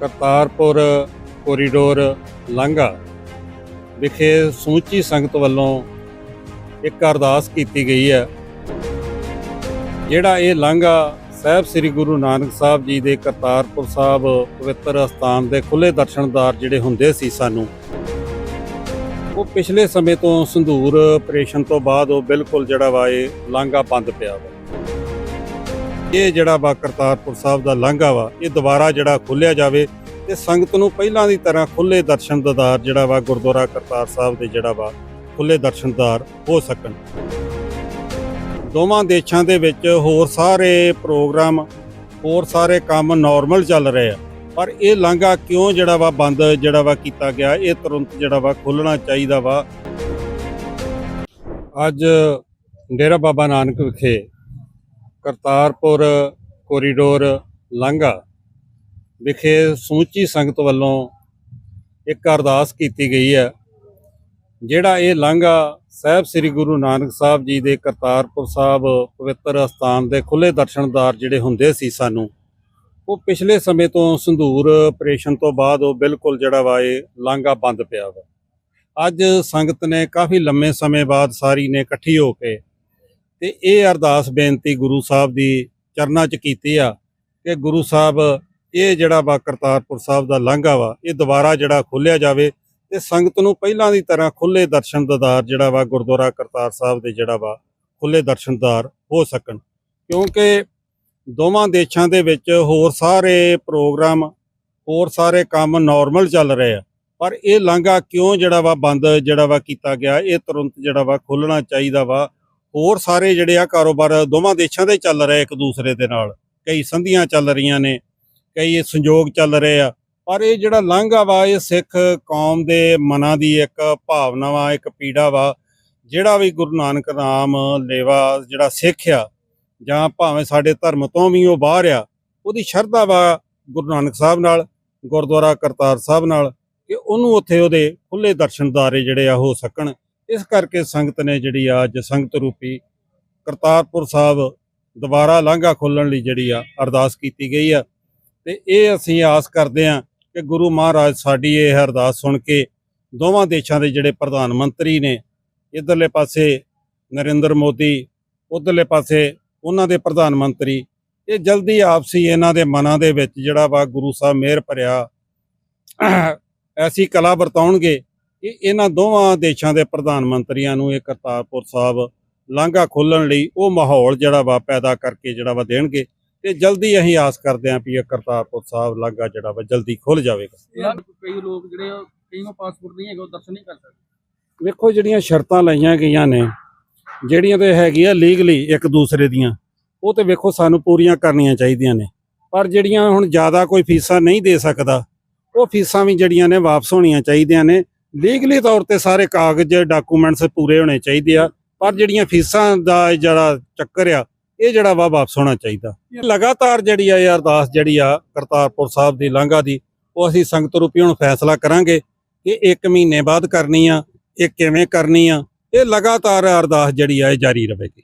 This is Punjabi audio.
ਕਰਤਾਰਪੁਰ ਕੋਰੀਡੋਰ ਲਾਂਘਾ ਵਿਖੇ ਸਮੁੱਚੀ ਸੰਗਤ ਵੱਲੋਂ ਇੱਕ ਅਰਦਾਸ ਕੀਤੀ ਗਈ ਹੈ। ਜਿਹੜਾ ਇਹ ਲਾਂਘਾ ਸਾਹਿਬ ਸ੍ਰੀ ਗੁਰੂ ਨਾਨਕ ਸਾਹਿਬ ਜੀ ਦੇ ਕਰਤਾਰਪੁਰ ਸਾਹਿਬ ਪਵਿੱਤਰ ਅਸਥਾਨ ਦੇ ਖੁੱਲੇ ਦਰਸ਼ਨਦਾਰ ਜਿਹੜੇ ਹੁੰਦੇ ਸੀ ਸਾਨੂੰ, ਉਹ ਪਿਛਲੇ ਸਮੇਂ ਤੋਂ ਸੰਧੂਰ ਆਪਰੇਸ਼ਨ ਤੋਂ ਬਾਅਦ ਉਹ ਬਿਲਕੁਲ ਜਿਹੜਾ ਵਾ ਇਹ ਲਾਂਘਾ ਬੰਦ ਪਿਆ ਵਾ। ਇਹ ਜਿਹੜਾ ਵਾ ਕਰਤਾਰਪੁਰ ਸਾਹਿਬ ਦਾ ਲਾਂਘਾ ਵਾ, ਇਹ ਦੁਬਾਰਾ ਜਿਹੜਾ ਖੁੱਲਿਆ ਜਾਵੇ ਤੇ ਸੰਗਤ ਨੂੰ ਪਹਿਲਾਂ ਦੀ ਤਰ੍ਹਾਂ ਖੁੱਲੇ ਦਰਸ਼ਨ ਦਦਾਰ ਜਿਹੜਾ ਵਾ ਗੁਰਦੁਆਰਾ ਕਰਤਾਰ ਸਾਹਿਬ ਦੇ ਜਿਹੜਾ ਵਾ ਖੁੱਲੇ ਦਰਸ਼ਨਦਾਰ ਹੋ ਸਕਣ। ਦੋਵਾਂ ਦੇਸ਼ਾਂ ਦੇ ਵਿੱਚ ਹੋਰ ਸਾਰੇ ਪ੍ਰੋਗਰਾਮ, ਹੋਰ ਸਾਰੇ ਕੰਮ ਨਾਰਮਲ ਚੱਲ ਰਹੇ ਆ। ਪਰ ਇਹ ਲਾਂਘਾ ਕਿਉਂ ਜਿਹੜਾ ਵਾ ਬੰਦ ਜਿਹੜਾ ਵਾ ਕੀਤਾ ਗਿਆ, ਇਹ ਤੁਰੰਤ ਜਿਹੜਾ ਵਾ ਖੁੱਲਣਾ ਚਾਹੀਦਾ ਵਾ। ਅੱਜ ਡੇਰਾ ਬਾਬਾ ਨਾਨਕ ਵਿਖੇ ਕਰਤਾਰਪੁਰ ਕੋਰੀਡੋਰ ਲਾਂਘਾ ਵਿਖੇ ਸਮੁੱਚੀ ਸੰਗਤ ਵੱਲੋਂ ਇੱਕ ਅਰਦਾਸ ਕੀਤੀ ਗਈ ਹੈ, ਜਿਹੜਾ ਇਹ ਲਾਂਘਾ ਸਾਹਿਬ ਸ੍ਰੀ ਗੁਰੂ ਨਾਨਕ ਸਾਹਿਬ ਜੀ ਦੇ ਕਰਤਾਰਪੁਰ ਸਾਹਿਬ ਪਵਿੱਤਰ ਅਸਥਾਨ ਦੇ ਖੁੱਲੇ ਦਰਸ਼ਨਦਾਰ ਜਿਹੜੇ ਹੁੰਦੇ ਸੀ ਸਾਨੂੰ, ਉਹ ਪਿਛਲੇ ਸਮੇਂ ਤੋਂ ਸੰਧੂਰ ਆਪਰੇਸ਼ਨ ਤੋਂ ਬਾਅਦ ਉਹ ਬਿਲਕੁਲ ਜਿਹੜਾ ਵਾ ਇਹ ਲਾਂਘਾ ਬੰਦ ਪਿਆ ਵਾ। ਅੱਜ ਸੰਗਤ ਨੇ ਕਾਫੀ ਲੰਮੇ ਸਮੇਂ ਬਾਅਦ ਸਾਰੀ ਨੇ ਇਕੱਠੀ ਹੋ ਕੇ ਤੇ ਇਹ ਅਰਦਾਸ ਬੇਨਤੀ ਗੁਰੂ ਸਾਹਿਬ ਦੀ ਚਰਨਾਂ 'ਚ ਕੀਤੀ ਆ ਕਿ ਗੁਰੂ ਸਾਹਿਬ ਇਹ ਜਿਹੜਾ ਵਾ ਕਰਤਾਰਪੁਰ ਸਾਹਿਬ ਦਾ ਲਾਂਘਾ ਵਾ, ਇਹ ਦੁਬਾਰਾ ਜਿਹੜਾ ਖੋਲਿਆ ਜਾਵੇ ਤੇ ਸੰਗਤ ਨੂੰ ਪਹਿਲਾਂ ਦੀ ਤਰ੍ਹਾਂ ਖੁੱਲੇ ਦਰਸ਼ਨ ਦਦਾਰ ਜਿਹੜਾ ਵਾ ਗੁਰਦੁਆਰਾ ਕਰਤਾਰ ਸਾਹਿਬ ਦੇ ਜਿਹੜਾ ਵਾ ਖੁੱਲੇ ਦਰਸ਼ਨਦਾਰ ਹੋ ਸਕਣ। ਕਿਉਂਕਿ ਦੋਵਾਂ ਦੇਸ਼ਾਂ ਦੇ ਵਿੱਚ ਹੋਰ ਸਾਰੇ ਪ੍ਰੋਗਰਾਮ, ਹੋਰ ਸਾਰੇ ਕੰਮ ਨਾਰਮਲ ਚੱਲ ਰਹੇ ਆ। ਪਰ ਇਹ ਲਾਂਘਾ ਕਿਉਂ ਜਿਹੜਾ ਵਾ ਬੰਦ ਜਿਹੜਾ ਵਾ ਕੀਤਾ ਗਿਆ, ਇਹ ਤੁਰੰਤ ਜਿਹੜਾ ਵਾ ਖੋਲਣਾ ਚਾਹੀਦਾ ਵਾ ਹੋਰ ਸਾਰੇ ਜਿਹੜੇ ਆ ਕਾਰੋਬਾਰ ਦੋਵਾਂ ਦੇਸ਼ਾਂ ਦੇ ਚੱਲ ਰਹੇ ਇੱਕ ਦੂਸਰੇ ਦੇ ਨਾਲ। ਕਈ ਸੰਧੀਆਂ ਚੱਲ ਰਹੀਆਂ ਨੇ, ਕਈ ਸੰਯੋਗ ਚੱਲ ਰਹੇ ਆ। ਪਰ ਇਹ ਜਿਹੜਾ ਲਾਂਘਾ ਵਾ, ਇਹ ਸਿੱਖ ਕੌਮ ਦੇ ਮਨਾਂ ਦੀ ਇੱਕ ਭਾਵਨਾ ਵਾ, ਇੱਕ ਪੀੜਾ ਵਾ, ਜਿਹੜਾ ਵੀ ਗੁਰੂ ਨਾਨਕ ਨਾਮ ਲੇਵਾ ਜਿਹੜਾ ਸਿੱਖ ਆ, ਜਾਂ ਭਾਵੇਂ ਸਾਡੇ ਧਰਮ ਤੋਂ ਵੀ ਉਹ ਬਾਹਰ ਆ, ਉਹਦੀ ਸ਼ਰਧਾ ਵਾ ਗੁਰੂ ਨਾਨਕ ਸਾਹਿਬ ਨਾਲ, ਗੁਰਦੁਆਰਾ ਕਰਤਾਰ ਸਾਹਿਬ ਨਾਲ, ਕਿ ਉਹਨੂੰ ਉੱਥੇ ਉਹਦੇ ਖੁੱਲੇ ਦਰਸ਼ਨਦਾਰੇ ਜਿਹੜੇ ਆ ਹੋ ਸਕਣ। ਇਸ ਕਰਕੇ ਸੰਗਤ ਨੇ ਜਿਹੜੀ ਆ ਅੱਜ ਸੰਗਤ ਰੂਪੀ ਕਰਤਾਰਪੁਰ ਸਾਹਿਬ ਦੁਬਾਰਾ ਲਾਂਘਾ ਖੋਲਣ ਲਈ ਜਿਹੜੀ ਆ ਅਰਦਾਸ ਕੀਤੀ ਗਈ ਆ। ਤੇ ਇਹ ਅਸੀਂ ਆਸ ਕਰਦੇ ਆ ਕਿ ਗੁਰੂ ਮਹਾਰਾਜ ਸਾਡੀ ਇਹ ਅਰਦਾਸ ਸੁਣ ਕੇ ਦੋਵਾਂ ਦੇਸ਼ਾਂ ਦੇ ਜਿਹੜੇ ਪ੍ਰਧਾਨ ਮੰਤਰੀ ਨੇ, ਇਧਰਲੇ ਪਾਸੇ ਨਰਿੰਦਰ ਮੋਦੀ, ਉਧਰਲੇ ਪਾਸੇ ਉਹਨਾਂ ਦੇ ਪ੍ਰਧਾਨ ਮੰਤਰੀ, ਇਹ ਜਲਦੀ ਆਪਸੀ ਇਹਨਾਂ ਦੇ ਮਨਾਂ ਦੇ ਵਿੱਚ ਜਿਹੜਾ ਵਾ ਗੁਰੂ ਸਾਹਿਬ ਮਿਹਰ ਭਰਿਆ, ਐਸੀ ਕਲਾ ਵਰਤਾਉਣਗੇ ਕਿ ਇਹਨਾਂ ਦੋਵਾਂ ਦੇਸ਼ਾਂ ਦੇ ਪ੍ਰਧਾਨ ਮੰਤਰੀਆਂ ਨੂੰ ਇਹ ਕਰਤਾਰਪੁਰ ਸਾਹਿਬ ਲਾਂਘਾ ਖੋਲਣ ਲਈ ਉਹ ਮਾਹੌਲ ਜਿਹੜਾ ਵਾ ਪੈਦਾ ਕਰਕੇ ਜਿਹੜਾ ਵਾ ਦੇਣਗੇ ਤੇ ਜਲਦੀ ਅਸੀਂ ਆਸ ਕਰਦੇ ਹਾਂ ਵੀ ਇਹ ਕਰਤਾਰਪੁਰ ਸਾਹਿਬ ਲਾਂਘਾ ਜਿਹੜਾ ਵਾ ਜਲਦੀ ਖੁੱਲ ਜਾਵੇਗਾ। ਇਹ ਕਈ ਲੋਕ ਜਿਹੜੇ ਆ, ਕਈ ਨੂੰ ਪਾਸਪੋਰਟ ਨਹੀਂ ਹੈਗਾ ਉਹ ਦਰਸ਼ਨ ਨਹੀਂ ਕਰ ਸਕਦੇ। ਵੇਖੋ ਜਿਹੜੀਆਂ ਸ਼ਰਤਾਂ ਲਾਈਆਂ ਗਈਆਂ ਨੇ ਜਿਹੜੀਆਂ ਤੇ ਹੈਗੀਆਂ ਲੀਗਲੀ ਇੱਕ ਦੂਸਰੇ ਦੀਆਂ ਉਹ ਤੇ ਵੇਖੋ ਸਾਨੂੰ ਪੂਰੀਆਂ ਕਰਨੀਆਂ ਚਾਹੀਦੀਆਂ ਨੇ। ਪਰ ਜਿਹੜੀਆਂ ਹੁਣ ਜ਼ਿਆਦਾ ਕੋਈ ਫੀਸਾਂ ਨਹੀਂ ਦੇ ਸਕਦਾ ਉਹ ਫੀਸਾਂ ਵੀ ਜਿਹੜੀਆਂ ਨੇ ਵਾਪਸ ਹੋਣੀਆਂ ਚਾਹੀਦੀਆਂ ਨੇ ਲੀਗਲੀ ਤੌਰ ਤੇ ਸਾਰੇ ਕਾਗਜ਼ ਡਾਕੂਮੈਂਟਸ ਪੂਰੇ ਹੋਣੇ ਚਾਹੀਦੇ ਆ, ਪਰ ਜਿਹੜੀਆਂ ਫੀਸਾਂ ਦਾ ਜਿਹੜਾ ਚੱਕਰ ਆ, ਇਹ ਜਿਹੜਾ ਵਾ ਵਾਪਸ ਹੋਣਾ ਚਾਹੀਦਾ। ਲਗਾਤਾਰ ਜਿਹੜੀ ਆ, ਇਹ ਅਰਦਾਸ ਜਿਹੜੀ ਆ ਕਰਤਾਰਪੁਰ ਸਾਹਿਬ ਦੀ, ਲਾਂਘਾ ਦੀ, ਉਹ ਅਸੀਂ ਸੰਗਤ ਰੂਪੀ ਹੁਣ ਫੈਸਲਾ ਕਰਾਂਗੇ ਕਿ 1 ਮਹੀਨੇ ਬਾਅਦ ਕਰਨੀ ਆ, ਇਹ ਕਿਵੇਂ ਕਰਨੀ ਆ, ਇਹ ਲਗਾਤਾਰ ਅਰਦਾਸ ਜਿਹੜੀ ਆ, ਇਹ ਜਾਰੀ ਰਹੇਗੀ